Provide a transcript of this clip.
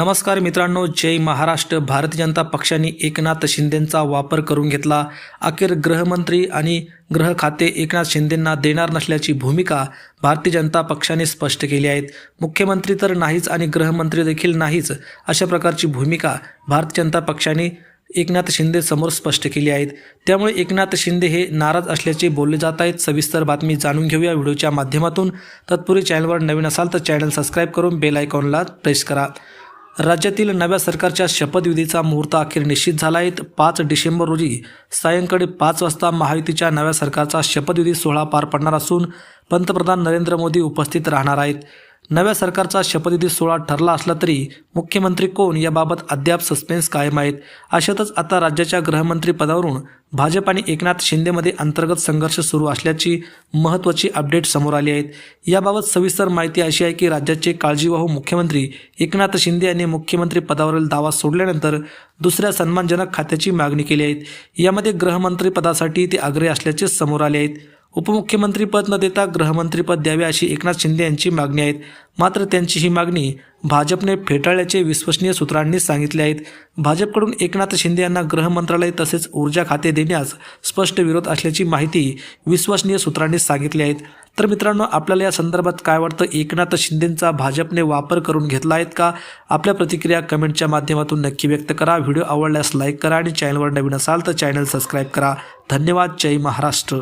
नमस्कार मित्रांनो जय महाराष्ट्र. भारतीय जनता पक्षाने एकनाथ शिंदेंचा वापर करून घेतला. अखेर गृहमंत्री आणि गृह खाते एकनाथ शिंदेंना देणार नसल्याची भूमिका भारतीय जनता पक्षाने स्पष्ट केली आहे मुख्यमंत्री तर नाहीच आणि गृहमंत्री देखील नाहीच अशा प्रकारची भूमिका भारतीय जनता पक्षाने एकनाथ शिंदे समोर स्पष्ट केली आहेत. त्यामुळे एकनाथ शिंदे हे नाराज असल्याचे बोलले जात आहेत. सविस्तर बातमी जाणून घेऊया व्हिडिओच्या माध्यमातून. तत्पूर्वी चॅनलवर नवीन असाल तर चॅनल सबस्क्राईब करून बेल आयकॉनला प्रेस करा. राज्यातील नव्या सरकारच्या शपथविधीचा मुहूर्त अखेर निश्चित झाला आहे. पाच डिसेंबर रोजी सायंकाळी पाच वाजता महायुतीच्या नव्या सरकारचा शपथविधी सोहळा पार पडणार असून पंतप्रधान नरेंद्र मोदी उपस्थित राहणार आहेत. नव्या सरकारचा शपथविधी सोहळा ठरला असला तरी मुख्यमंत्री कोण याबाबत अद्याप सस्पेन्स कायम आहेत. अशातच आता राज्याच्या गृहमंत्री पदावरून भाजप आणि एकनाथ शिंदेमध्ये अंतर्गत संघर्ष सुरू असल्याची महत्त्वाची अपडेट समोर आली आहेत याबाबत सविस्तर माहिती अशी आहे की राज्याचे काळजीवाहू मुख्यमंत्री एकनाथ शिंदे यांनी मुख्यमंत्री पदावरील दावा सोडल्यानंतर दुसऱ्या सन्मानजनक खात्याची मागणी केली आहे. यामध्ये गृहमंत्री पदासाठी ते आग्रही असल्याचे समोर आले आहेत उपमुख्यमंत्रीपद न देता गृहमंत्रीपद द्यावे अशी एकनाथ शिंदे यांची मागणी आहेत. मात्र त्यांची ही मागणी भाजपने फेटाळल्याचे विश्वसनीय सूत्रांनी सांगितले आहेत. भाजपकडून एकनाथ शिंदे यांना गृहमंत्रालय तसेच ऊर्जा खाते देण्यास स्पष्ट विरोध असल्याची माहिती विश्वसनीय सूत्रांनी सांगितली आहेत तर मित्रांनो आपल्याला या संदर्भात काय वाटतं? एकनाथ शिंदेंचा भाजपने वापर करून घेतला आहेत का? आपल्या प्रतिक्रिया कमेंटच्या माध्यमातून नक्की व्यक्त करा. व्हिडिओ आवडल्यास लाईक करा आणि चॅनलवर नवीन असाल तर चॅनल सबस्क्राईब करा. धन्यवाद. जय महाराष्ट्र.